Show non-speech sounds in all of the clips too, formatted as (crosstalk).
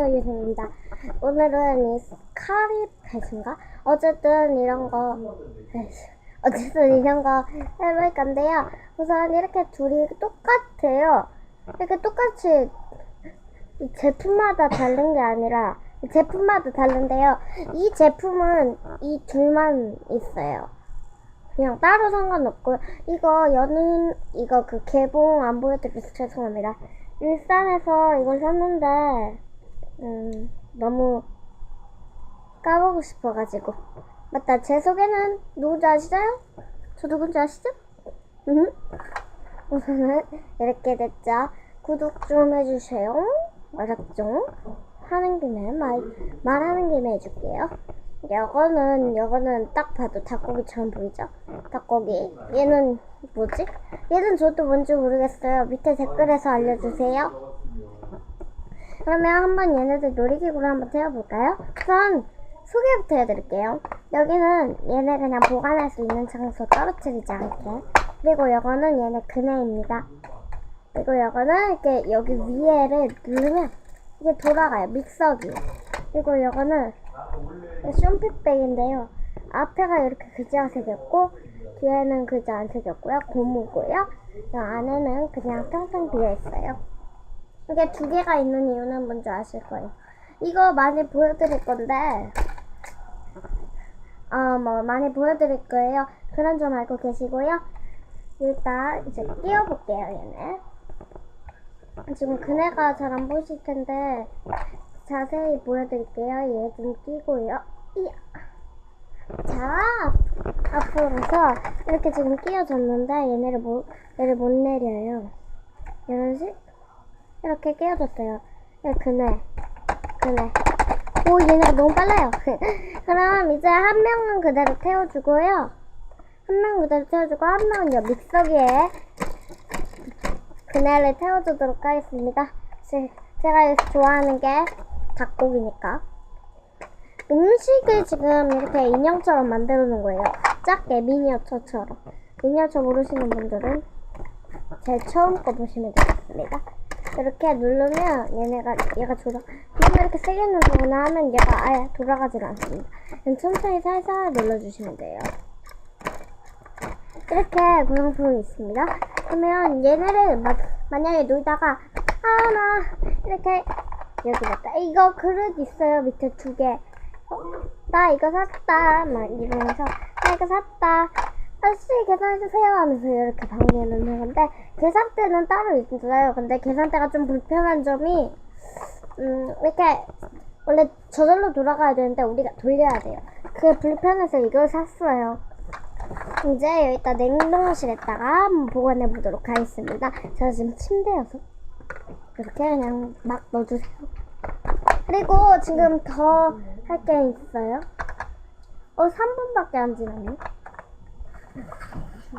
유생입니다. 오늘은 이 카리펫인가? 어쨌든 이런 거, 아이씨, 어쨌든 이런 거 해볼 건데요. 우선 이렇게 둘이 똑같아요. 이렇게 똑같이 이 제품마다 다른 게 아니라 이 제품마다 다른데요. 이 제품은 이 둘만 있어요. 그냥 따로 상관없고 이거 연인 이거 그 개봉 안 보여드려서 죄송합니다. 일산에서 이걸 샀는데 음 너무 까보고 싶어가지고 맞다 제 소개는 누군지 아시나요? 저 누군지 아시죠? 음 우선은 이렇게 됐죠. 구독 좀 해주세요. 알았죠? 하는 김에 말 말하는 김에 해줄게요. 여거는 여거는 딱 봐도 닭고기처럼 보이죠? 닭고기. 얘는 뭐지? 얘는 저도 뭔지 모르겠어요. 밑에 댓글에서 알려주세요. 그러면 한번 얘네들 놀이기구를 한번 태워볼까요? 우선 소개부터 해드릴게요. 여기는 얘네 그냥 보관할 수 있는 장소 떨어뜨리지 않게. 그리고 이거는 얘네 그네입니다. 그리고 이거는 이렇게 여기 위에를 누르면 이게 돌아가요. 믹서기. 그리고 이거는 쇼핑백인데요. 앞에가 이렇게 글자가 새겼고 뒤에는 글자 안 새겼고요. 고무고요. 이 안에는 그냥 텅텅 비어 있어요. 이게 두 개가 있는 이유는 뭔지 아실 거예요. 이거 많이 보여드릴 건데, 어, 뭐, 많이 보여드릴 거예요. 그런 점 알고 계시고요. 일단, 이제 끼워볼게요, 얘네. 지금 그네가 잘 안 보이실 텐데, 자세히 보여드릴게요. 얘 좀 끼고요. 이야. 자, 앞으로서 이렇게 지금 끼워졌는데, 얘네를 못, 얘를 못 내려요. 이런 식? 이렇게 끼워졌어요. 예, 그네. 그네. 오, 얘네가 너무 빨라요. (laughs) 그럼 이제 한 명은 그대로 태워주고요. 한 명은 그대로 태워주고, 한 명은 요 믹서기에 그네를 태워주도록 하겠습니다. 제, 제가 좋아하는 게 닭고기니까. 음식을 지금 이렇게 인형처럼 만들어 놓은 거예요. 작게 미니어처처럼. 미니어처 모르시는 분들은 제 처음 거 보시면 되겠습니다. 이렇게 누르면 얘네가 얘가 돌아 너무 이렇게 세게 누르거나 하면 얘가 아예 돌아가질 않습니다. 천천히 살살 눌러주시면 돼요. 이렇게 구성품이 있습니다. 그러면 얘네를 마, 만약에 놀다가 아나 이렇게 여기 맞다 이거 그릇 있어요 밑에 두 개. 어, 나 이거 샀다 막 이러면서 나 이거 샀다 아저씨 계산해주세요 하면서 이렇게 방해해 놓는 건데 계산대는 따로 있어요. 근데 계산대가 좀 불편한 점이 음 이렇게 원래 저절로 돌아가야 되는데 우리가 돌려야 돼요. 그게 불편해서 이걸 샀어요. 이제 여기다 냉동실에다가 한번 보관해 보도록 하겠습니다. 제가 지금 침대여서 이렇게 그냥 막 넣어주세요. 그리고 지금 더 할 게 있어요. 어 3분밖에 안 지났네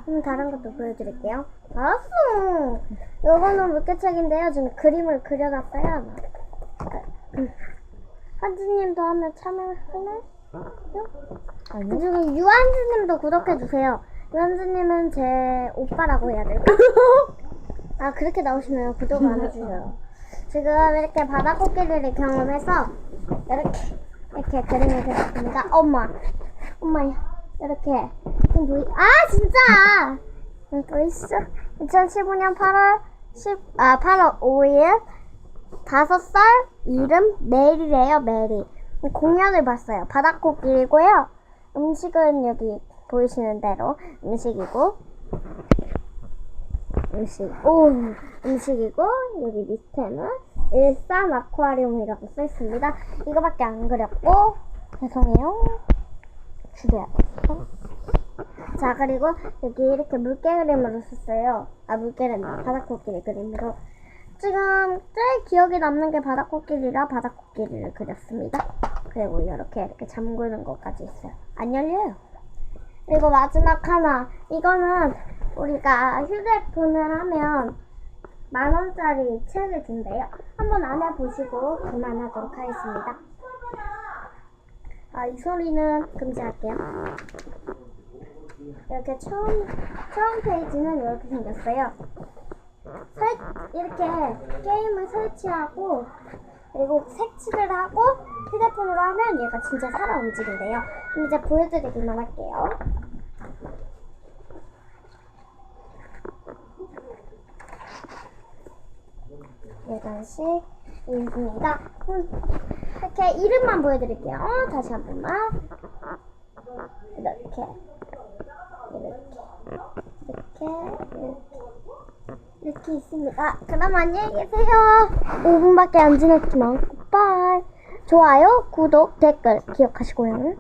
그럼 다른 것도 보여드릴게요. 알았어. 이거는 물개책인데요. 지금 그림을 그려놨어요. 한지님도 하면 참여할래? 아니요. 지금 유한지님도 구독해주세요. 유한지님은 제 오빠라고 해야 될까? (laughs) 아 그렇게 나오시면 구독 안 해주셔요. 지금 이렇게 바다 코끼리를 경험해서 이렇게 이렇게 그림을 그렸습니다. 엄마, 엄마야. 이렇게 보이 아 진짜! 또 있어. 2015년 8월 10, 아 8월 5일 5살 이름 메리래요 메리. 공연을 봤어요. 바닷코끼리고요. 음식은 여기 보이시는 대로 음식이고 음식 오 음식이고 여기 밑에는 일산 아쿠아리움이라고 써 있습니다. 이거밖에 안 그렸고 죄송해요. 주세요. 자 그리고 여기 이렇게 물개 그림으로 썼어요. 아 물개는 바닷코끼리 그림으로. 지금 제일 기억에 남는 게 바닷코끼리라 바닷코끼리를 그렸습니다. 그리고 이렇게 이렇게 잠그는 것까지 있어요. 안 열려요. 그리고 마지막 하나 이거는 우리가 휴대폰을 하면 만 원짜리 책을 준대요. 한번 안에 보시고 그만하도록 하겠습니다. 아, 이 소리는 금지할게요. 이렇게 처음, 처음 페이지는 이렇게 생겼어요. 설, 이렇게 게임을 설치하고, 그리고 색칠을 하고 휴대폰으로 하면 얘가 진짜 살아 움직인대요. 이제 보여드리기만 할게요. 여덟씩 있습니다. 음, 이렇게 이름만 보여드릴게요. 다시 한 번만. 이렇게. 이렇게. 이렇게. 이렇게. 있습니다. 그럼 안녕히 계세요. 5분밖에 안 지났지만, 굿바이. 좋아요, 구독, 댓글 기억하시고요.